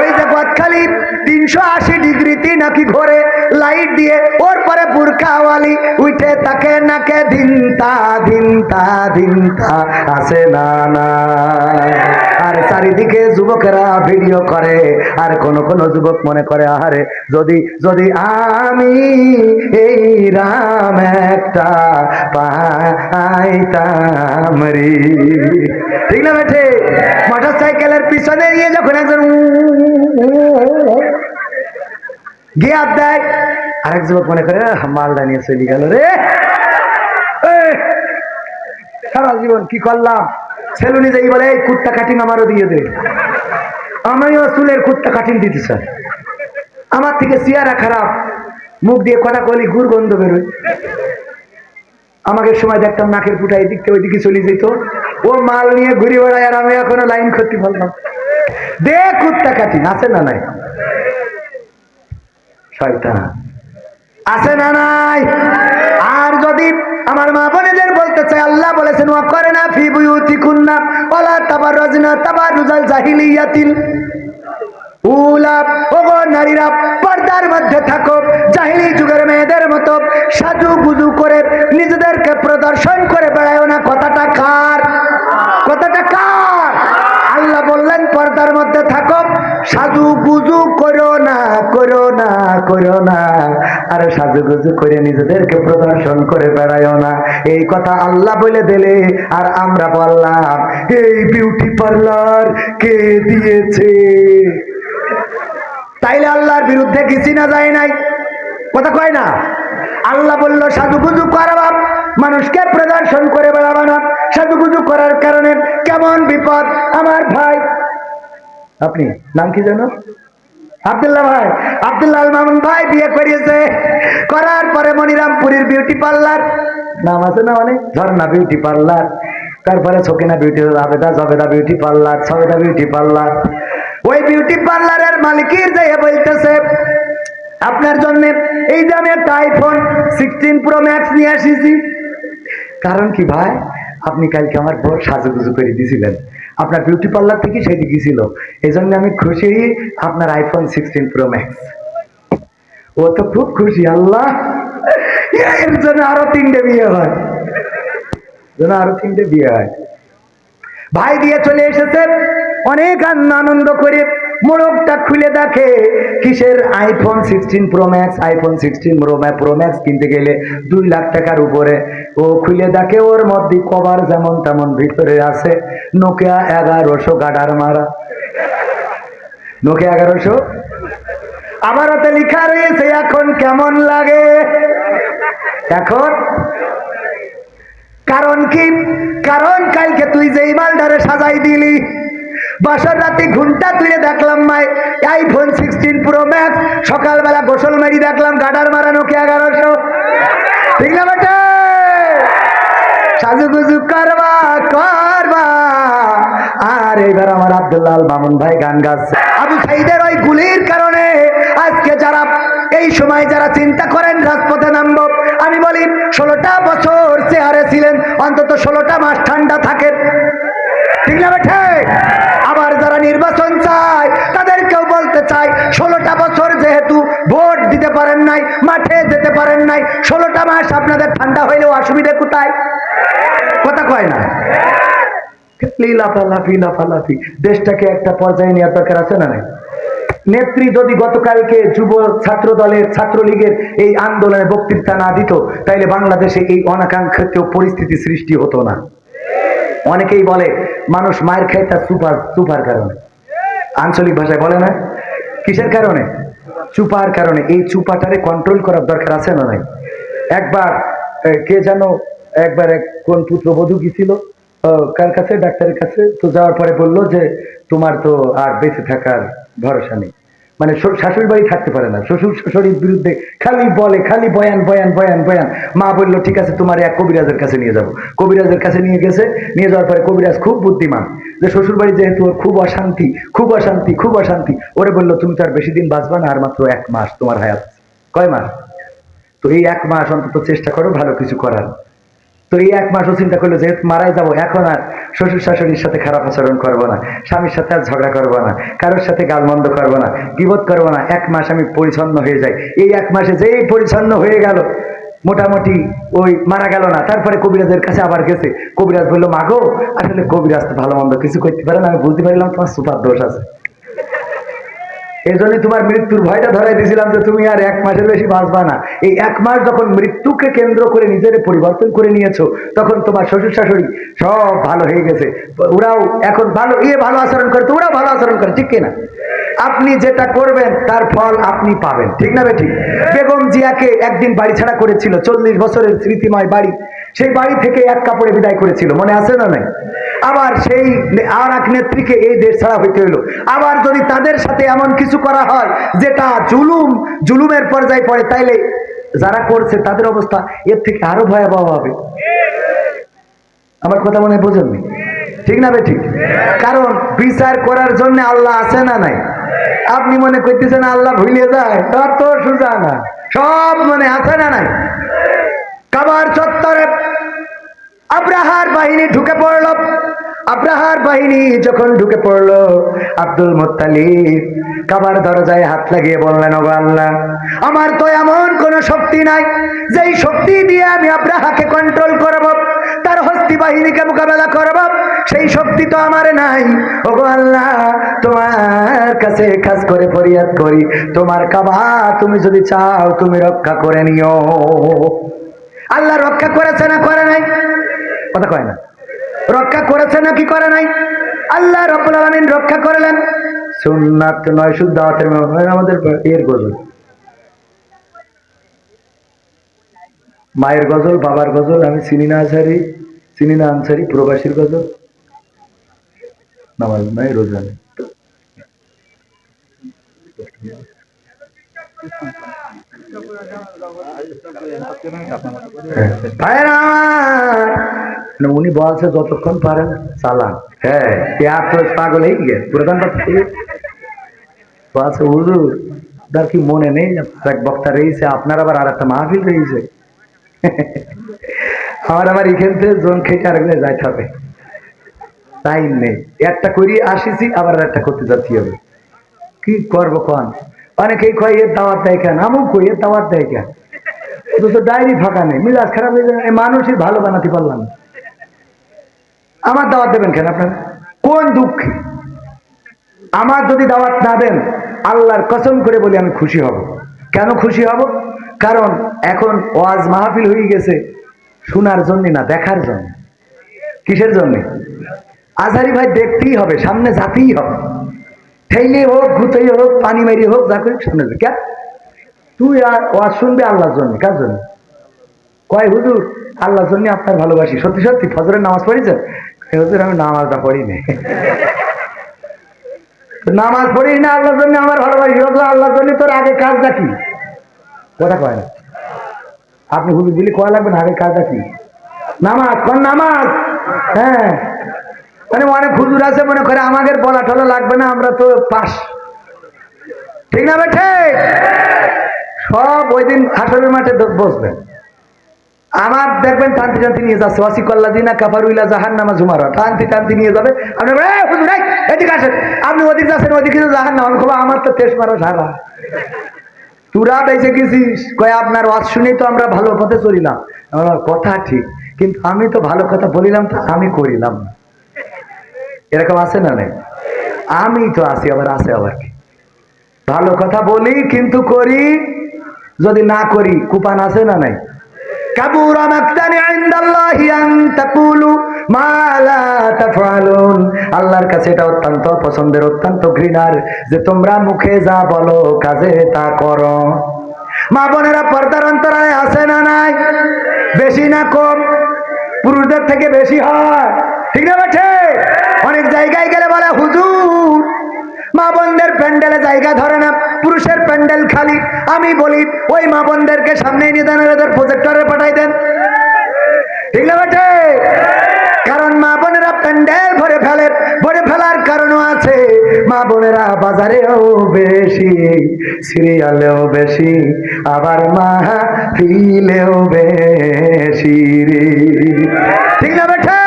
ওই যে গদখালি তিনশো আশি ডিগ্রিতে নাকি ঘরে, লাইট দিয়ে ওর পরে বুরখাওয়ালি উঠে তাকে নাকে ধিনতা ধিনতা ধিনতা আসে না না। আর চারিদিকে যুবকেরা ভিডিও করে, আর কোন কোন যুবক মনে করে, আহারে, যদি যদি আমি এই রাম একটা পাইতাম রে। ঠিক না বেঠে? মোটর সাইকেলের পিছনে নিয়ে যখন একজন গিয়ার দেয় আরেক যুবক মনে করে "আহ, মালটা নিয়ে চলে গেল রে। সারা জীবন কি করলাম? সেলুনি যাই বলে এই কুত্তা কাটিং আমারও দিয়ে দে। আমিও চুলের কুত্তা কাটিং দিতে চাই আমার থেকে চেয়ারা খারাপ। মুখ দিয়ে কথা কলি গুড় গন্ধ বেরোয়। আমাকে সময় দেখতাম নাকের ফুটা এদিকে ওইদিকে চলে যেত। ও মাল নিয়ে ঘুরে বেড়ায় আর আমি এখনও লাইন করতে পারলাম দে কুত্তা কাটিং, আছে না নাই? শয়তান। আছে না নাই? আর যদি আমার মা বোনেদের বলতে চাই আল্লাহ বলেছেন ও করে না ফি বুয়ুতি কুন্না ওলা তাবার রজনা তাবার রুজাল জাহিলিয়াতিল উলা, ওগো নারীরা, পর্দার মধ্যে থাকো, জাহিলি যুগের মেয়েদের মতো সাজু গুজু করে নিজেদেরকে প্রদর্শন করে করো না। আর সাজু গুজু করে নিজেদেরকে প্রদর্শন করে বেড়ায় না। এই কথা আল্লাহ বলে দিলে আর আমরা বললাম, এই বিউটি পার্লার কে দিয়েছে? তাইলে আল্লাহর বিরুদ্ধে কিছু না যায় নাই? কথা কয় না। আল্লাহ বলল, সাজুগুজু করবা মানুষকে প্রদর্শন করে বেড়াবা না। সাজুগুজু করার কারণে কেমন বিপদ আমার ভাই? আপনি, নাম কি জানো আব্দুল্লাহ ভাই, আব্দুল্লাহ মামুন ভাই বিয়ে করিয়েছে। করার পরে মনিরামপুরীর বিউটি পার্লার নাম আছে না অনেক? ঝর্ণা বিউটি পার্লার তারপরে Sakina beauty Abeda Jobeda beauty parlour Sobeda beauty parlour ওই বিউটি পার্লারের মালিকের যাইয়া বলতেছে, আপনার জন্য এই যে আমি একটা আইফোন সিক্সটিন প্রো ম্যাক্স নিয়ে আসিছি। কারণ কি ভাই, আপনি কালকে আমার বড় সাজুগুজু করে দিয়েছিলেন। আপনার বিউটি পার্লার থেকে সেটি গিয়েছিল। এই জন্য আমি খুশি আপনার আইফোন সিক্সটিন প্রো ম্যাক্স ও তো খুব খুশি, আল্লাহ! এর জন্য আরও তিনটে বিয়ে হয়। জন্য আরও তিনটে বিয়ে হয়। ভাই দিয়ে চলে এসেছে, অনেক আন- আনন্দ করে, মোড়কটা খুলে দেখে, কিসের iPhone sixteen pro max iPhone sixteen pro max pro max কিনতে গেলে দুই লাখ টাকার উপরে। ও খুলে দেখে, ওর মধ্যে কভার যেমন তেমন ভিতরে আছে নোকিয়া এগারোশো গাডার মারা। নোকিয়া এগারোশো। আমার হাতে লেখা রয়েছে, এখন কেমন লাগে? এখন? কারণ কি? কারণ কালকে তুই যে মালটারে সাজাই দিলি। বাসর রাতে ঘুমটা তুলে দেখলাম my iPhone sixteen pro max সকালবেলা গোসল মারি দেখলাম গাডার মারানো কে এগারোশো। ঠিক না বেটে? সাজুগুজু করবা করবা। আর এবার আমার আব্দুল্লাহ আল মামুন ভাই গান গাচ্ছে। আবু সাইদের ওই গুলির কারণে আজকে যারা, এই সময় যারা চিন্তা করেন রাজপথে নামবো, আমি বলি ষোলোটা বছর চেহারে ছিলেন, অন্তত ষোলোটা মাস ঠান্ডা থাকেন ঠিক না বেঠে? আবার যারা নির্বাচন চায়, তাদেরকেও বলতে চাই, ষোলোটা বছর যেহেতু ভোট দিতে পারেন নাই, মাঠে যেতে পারেন নাই, ষোলোটা মাস আপনাদের ঠান্ডা হইলেও অসুবিধা কোথায়? কথা কয় না। লাফালাফি লাফালাফি দেশটাকে একটা পর্যায়ে নেওয়ার দরকার আছে না নাই? নেত্রী যদি গতকালকে যুব ছাত্র দলের ছাত্রলীগের এই আন্দোলনে বক্তৃতা না দিত তাইলে বাংলাদেশে এই অনাকাঙ্ক্ষিত পরিস্থিতি সৃষ্টি হতো না। অনেকেই বলে মানুষ মায়ের খায় তার সুপার সুপার কারণে। আঞ্চলিক ভাষায় বলে না? কিসের কারণে? চুপার কারণে। এই চুপাটারে কন্ট্রোল করার দরকার আছে না নাই? একবার কে যেন একবার এক কোন পুত্রবধূ গেছিল আহ, কার কাছে? ডাক্তারের কাছে? তো যাওয়ার পরে বলল যে, তোমার তো আর বেঁচে থাকার ভরসা নেই। মানে শাশুড়ি বাড়ি থাকতে পারে না। শ্বশুর, শাশুড়ির বিরুদ্ধে খালি বলে, খালি বয়ান বয়ান বয়ান বয়ান। মা বলল, ঠিক আছে, তোমার এক কবিরাজের কাছে নিয়ে যাব। কবিরাজের কাছে নিয়ে গেছে, নিয়ে যাওয়ার পরে কবিরাজ খুব বুদ্ধিমান। যে শ্বশুর বাড়ি যেহেতু ওর খুব অশান্তি খুব অশান্তি খুব অশান্তি, ওরে বলল, তুমি তো আর বেশি দিন বাঁচবা না, আর মাত্র এক মাস তোমার হায়াত। কয় মাস? তো এই এক মাস অন্তত চেষ্টা করো, ভালো কিছু করার। তো এই এক মাসও চিন্তা করল যেহেতু মারাই যাব, এখন আর শ্বশুর শাশুড়ির সাথে খারাপ আচরণ করব না, স্বামীর সাথে আর ঝগড়া করব না, কারোর সাথে গালমন্দ করব না, বিপদ করব না, এক মাস আমি পরিচ্ছন্ন হয়ে যাই। এই এক মাসে যেই পরিচ্ছন্ন হয়ে গেল, মোটামুটি ওই মারা গেল না, তারপরে কবিরাজের কাছে আবার গেছে। কবিরাজ বলল মাগো আসলে কবিরাজ তো ভালো মন্দ কিছু করতে পারে না, আমি বুঝতে পারলাম তোমার সুপার দোষ আছে। এই জন্যই তোমার মৃত্যুর ভয়টা ধরাই দিয়েছিলাম যে তুমি আর এক মাসের বেশি বাঁচবা না। এই এক মাস যখন মৃত্যুকে কেন্দ্র করে নিজের পরিবর্তন করে নিয়েছো, তখন তোমার শ্বশুর শাশুড়ি সব ভালো হয়ে গেছে। ওরাও এখন ভালো ইয়ে ভালো আচরণ করে তো ওরাও ভালো আচরণ করে, ঠিক কিনা? আপনি যেটা করবেন, তার ফল আপনি পাবেন, ঠিক না ঠিক বেগম জিয়াকে একদিন বাড়ি ছাড়া করেছিল, চল্লিশ বছরের স্মৃতিময় বাড়ি। সেই বাড়ি থেকে এক কাপড়ে বিদায় করেছিল, মনে আছে না নাই? আবার সেই আর এক নেত্রীকে এই দেশ ছাড়া হইতে হইল। আবার যদি তাদের সাথে এমন কিছু করা হয়, যেটা জুলুম, জুলুমের পর্যায়ে পড়ে, তাইলে যারা করছে, তাদের অবস্থা এর থেকে আরও ভয়াবহ হবে। আমার কথা মনে হয় ঠিক না বেঠিক? কারণ বিচার করার জন্য আল্লাহ আছে না নাই? আপনি মনে করতেছেন আল্লাহ ভুলে যায় তার তো সোজা না। সব মনে আছে না নাই? কাবার চত্বরে আব্রাহার বাহিনী ঢুকে পড়ল। আব্রাহার বাহিনী যখন ঢুকে পড়ল, আব্দুল মোত্তালিব কাবার দরজায় হাত লাগিয়ে বললেন ও আল্লাহ, আমার তো এমন কোনো শক্তি নাই, যেই শক্তি দিয়ে আমি আব্রাহাকে কন্ট্রোল করব, তার হস্তি বাহিনীকে মোকাবেলা করব, সেই শক্তি তো আমার নাই। ও আল্লাহ, তোমার কাছে খাস করে ফরিয়াদ করি, তোমার কাবা তুমি যদি চাও, তুমি রক্ষা করে নিও। আল্লাহ রক্ষা করেছে না করে নাই? কথা কয় না। রক্ষা করেছে না কি করে নাই? আল্লাহ রব্বুল আলামিন রক্ষা করলেন। সুন্নাত নয় শুদ্ধ মধ্যে আমাদের এর গজল। মায়ের গজল বাবার গজল আমি চিনি না আনসারি চিনি না আনসারি প্রবাসীর গজল। নামাজ নাই রোজা নেই। আমার, না, উনি বলছে, যতক্ষণ পারেন, চালান। হ্যাঁ তো পাগল হয়ে গিয়ে প্রধান বলছে, হুজুর তার কি মনে নেই? আর এক বক্তা রয়েছে, আপনার আবার আর একটা মাহফিল রয়েছে। আমার আবার এখান থেকে জোন খেটে আর একদিন যাইতে হবে। টাইম নেই একটা করি আসিছি, আবার একটা করতে যাচ্ছি হবে কি করব কন? অনেকেই কয়, এর দাওয়াত দেয় কেন? আমুক কই, এর দাওয়াত দেয় কেন? তো ডায়েরি ফাঁকা নেই মিলাজ খারাপ হয়ে যায় মানুষই ভালো বানাতে পারলাম না। আমার দাওয়াত দেবেন কেন আপনারা? কোন দুঃখে? আমার যদি দাওয়াত না দেন, আল্লাহর কসম করে বলি আমি খুশি হব। কেন খুশি হব? কারণ এখন ওয়াজ মাহফিল হয়ে গেছে, শোনার জন্য না, দেখার জন্য। কিসের জন্য? আজারি ভাই দেখতেই হবে, সামনে যাতেই হবে। ঠেইলে হোক, ঘুতেই হোক, পানি মেরি হোক, যা করি, সামনে। কেন? তুই আর ওয়াজ শুনবে আল্লাহর জন্য, কার জন্য? কয় হুজুর, আল্লাহর জন্য আপনার ভালোবাসি। সত্যি সত্যি, ফজরের নামাজ পড়েছেন? হুজুর, আমি নামাজটা পড়ি নি। নামাজ পড়ি না, আল্লাহর জন্য আমার ভালোবাসি হুজুর, আল্লাহর জন্য তোর আগে কাজটা কি? কথা কয় না। আপনি হুজুর দিলে কয় লাগবে না, আগে কাজটা কি? নামাজ, কোন নামাজ? হ্যাঁ। মানে অনেক হুজুর আছে, মনে করে আমাদের বলা টলা লাগবে না, আমরা তো পাস। ঠিক না বেঠে সব ওই দিন হাসরের মাঠে বসবেন। আমার দেখবেন টানতে টানতে নিয়ে যাচ্ছে। ওয়াসিকল্লা দিনা কাফারুইলা জাহান নামা ঝুমারা টানতে টানতে নিয়ে যাবে। আপনি বলবেন, "এই হুজুর, এই, এদিকে আসেন। আপনি ওদিকে যাচ্ছেন ওদিকে জাহান নামা বলব, আমার তো তেজ মারা সারা। তুরা বেঁচে গেছিস। কয় আপনার ওয়াজ শুনেই তো আমরা ভালো পথে চলিলাম। আমার কথা ঠিক। কিন্তু আমি তো ভালো কথা বলিলাম তো আমি করিলাম না। এরকম আছে না নাই? আমি তো আছি আবার আছে আবার কি? ভালো কথা বলি কিন্তু করি। যদি না করি কুপান আছে না নাই? কাবুর মাকতানি ইনদাল্লাহি আন তাকুলু মা আল্লাহর কাছে এটা অত্যন্ত পছন্দের, অত্যন্ত ঘৃণার যে তোমরা মুখে যা বলো, কাজে তা করো। মা বোনেরা, পর্দার অন্তরায় আছে না নাই? বেশি না কম? পুরুষদের থেকে বেশি হয়। ঠিক না বেঠে অনেক জায়গায় গেলে বলে, হুজুর, মা বোনদের প্যান্ডেলে জায়গা ধরে না। পুরুষের প্যান্ডেল খালি। আমি বলি, ওই মা বোনদেরকে সামনে নিয়ে দেন ওদের প্রজেক্টরে পাঠাই দেন। ঠিক না বেটে কারণ মা বোনেরা প্যান্ডেল ভরে ফেলে, ভরে ফেলার কারণও আছে। মা বোনেরা বাজারেও বেশি, সিরিয়ালেও বেশি, আবার মা ফিলেও বেশি ঠিক না বেঠা?